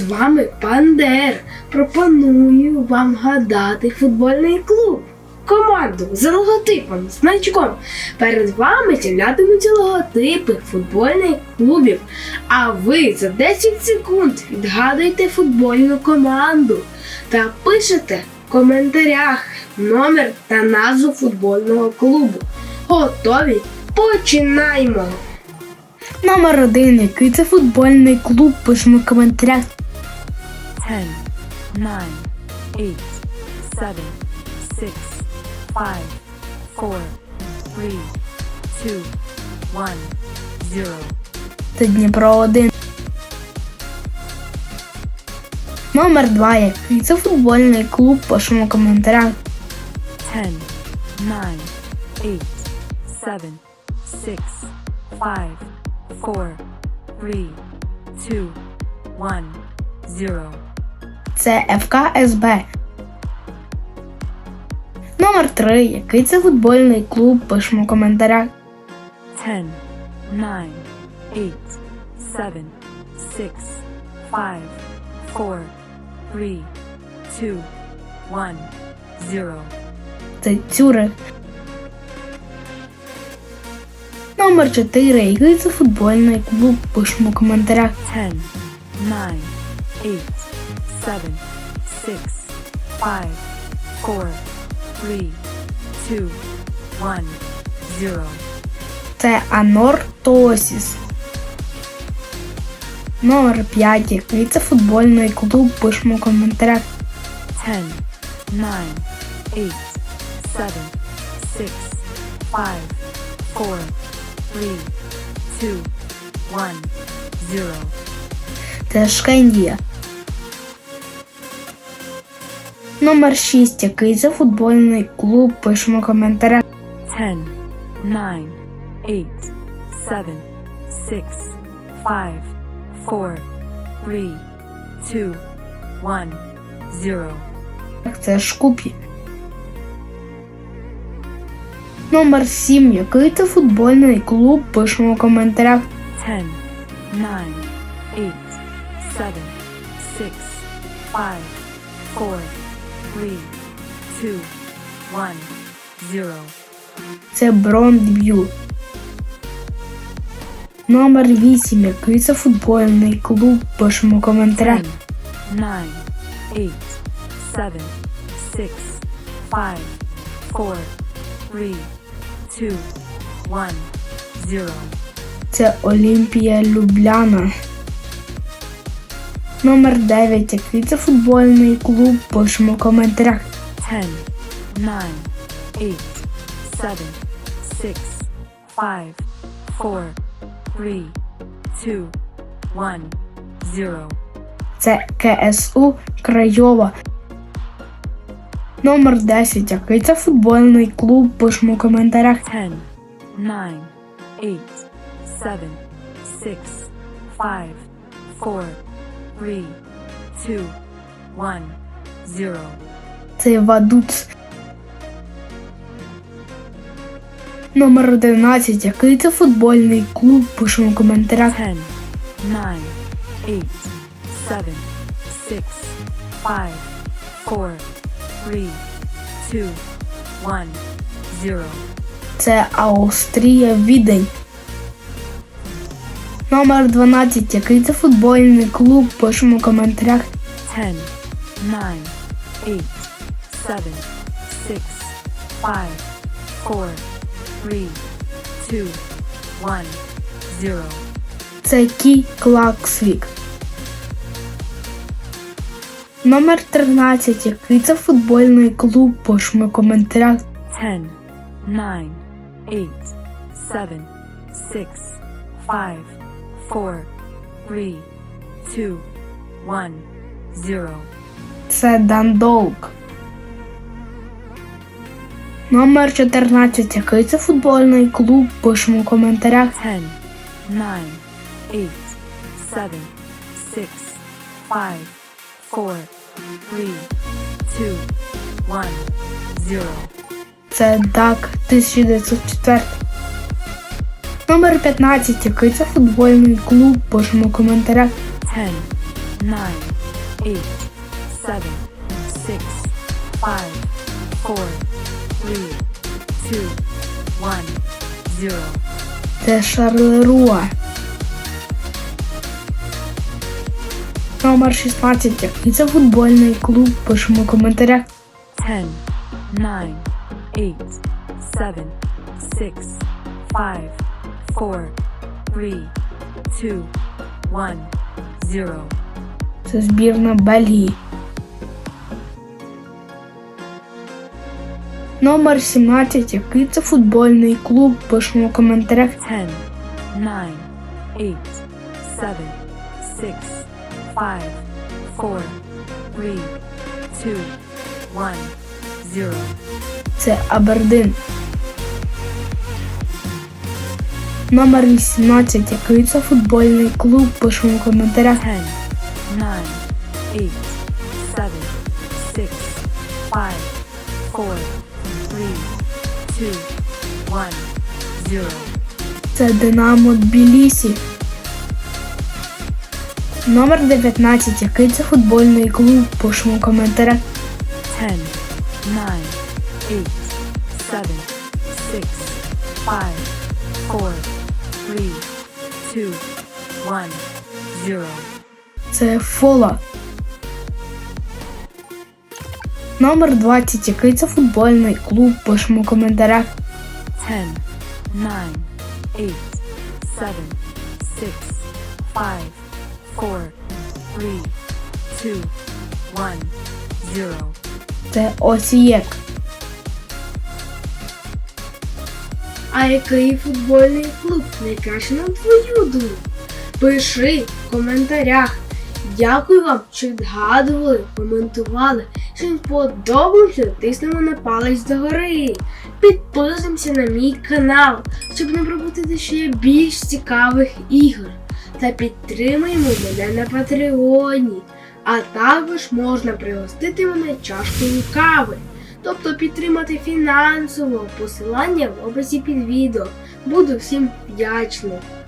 З вами Пандер. Пропоную вам гадати футбольний клуб. Команду з логотипом, значком. Перед вами з'являтимуться логотипи футбольних клубів. А ви за 10 секунд відгадуєте футбольну команду та пишете в коментарях номер та назву футбольного клубу. Готові? Починаємо! Номер один, який це футбольний клуб, пишемо в коментарях. 10, 9, 8, 7, 6, 5, 4, 3, 2, 1, 0. Це Дніпро 1. Номер 2, який це футбольний клуб, пишемо в коментарях. 10, 9, 8, 7, 6, 5, 4, 3, 2, 1, 0. Це ФК СБ. Номер 3, який це футбольний клуб, пишемо в коментарях. 10, 9, 8, 7, 6, 5, 4, 3, 2, 1, 0. Це Цюрих. Номер 4, який це футбольний клуб, пишемо в коментарях. 10, 9, 8, 7, 6, 5, 4, 3, 2, 1, 0. Це Анор Тоосіс. Номер 5, який це футбольний клуб, пишемо в коментарях. 10, 9, 8, 7, 6, 5, 4, 3, 2, 1, 0. Це Шкендія. Номер 6, який це футбольний клуб, пишемо в коментарях. 10, 9, 8, 7, 6, 5, 4, 3, 2, 1, 0. Це Шкупі. Номер 7, який це футбольний клуб, пишемо в коментарях. 10, 9, 8, 7, 6, 5, 4, 3, 2, 1, 0. Це Брондб'ю. Номер 8, який це футбольний клуб, пишемо. 10, 9, 8, 7, 6, 5, 4, 3, 2, 1, 0. Це Олімпія Любляна. Номер 9, який це футбольний клуб, пишемо в коментарях. 10, 9, 8, 7, 6, 5, 4, 3, 2, 1, 0. Це КСУ Крайова. Номер 10, який це футбольний клуб, пишемо в коментарях. 10, 9, 8, 7, 6, 5, 4, 3, 2, 1, 0. Це Вадуц. Номер 11, який це футбольний клуб, пишемо в коментарях. 10, 9, 8, 7, 6, 5, 4, 3, 2, 1, 0. Це Австрія Відень. Номер 12, який це футбольний клуб, пишемо в коментарях. 10, 9, 8, 7, 6, 5, 4, 3, 2, 1, 0. Це Кі Клаксвік. Номер 13, який це футбольний клуб, пишемо в коментарях. 10, 9, 8, 7, 6, 5, 4, 3, 2, 1, 0. Це Дандолк. Номер 14, який це футбольний клуб, пишемо в коментарях. 10, 9, 8, 7, 6, 5, 4, 3, 2, 1, 0. Це Дак 1904. Номер 15, який це футбольний клуб, пишемо в коментарях. 10, 9, eight, seven, six, five, four, three, two, one, zero. Це Шарлеруа. Номер 16. Який це футбольний клуб? Пишемо в коментарях. Ten, nine, eight, seven, six, five, four, three, two, one, zero. Це збірна Бельгії. Номер 17. Який це футбольний клуб? Пишемо в коментарях. Ten, nine, eight, seven, six, five, four, three, two, one, zero. Це Абердин. Номер 18. Який це футбольний клуб? Пишемо в коментарях. Ten, nine, eight, seven, six, five, four, three, two, one, zero. Це Динамо Тбілісі. Номер 19. Який це футбольний клуб? Пишемо в коментарях. Ten, nine, eight, seven, six, five, four, three, two, one, zero. Це Фола. Номер 20. Який це футбольний клуб? Пишемо в коментарях. Ten, nine, eight, seven, six, five, four, three, two, one, zero. Це Осієк. А який футбольний клуб найкраще на твою думку? Пиши в коментарях. Дякую вам, що відгадували, коментували. Що їм подобається, тиснемо на палець догори. Підписуємося на мій канал, щоб не пропустити ще більш цікавих ігор. Та підтримуємо мене на Патреоні. А також можна пригостити мене чашкою кави. Тобто підтримати фінансово посилання в описі під відео. Буду всім вдячний.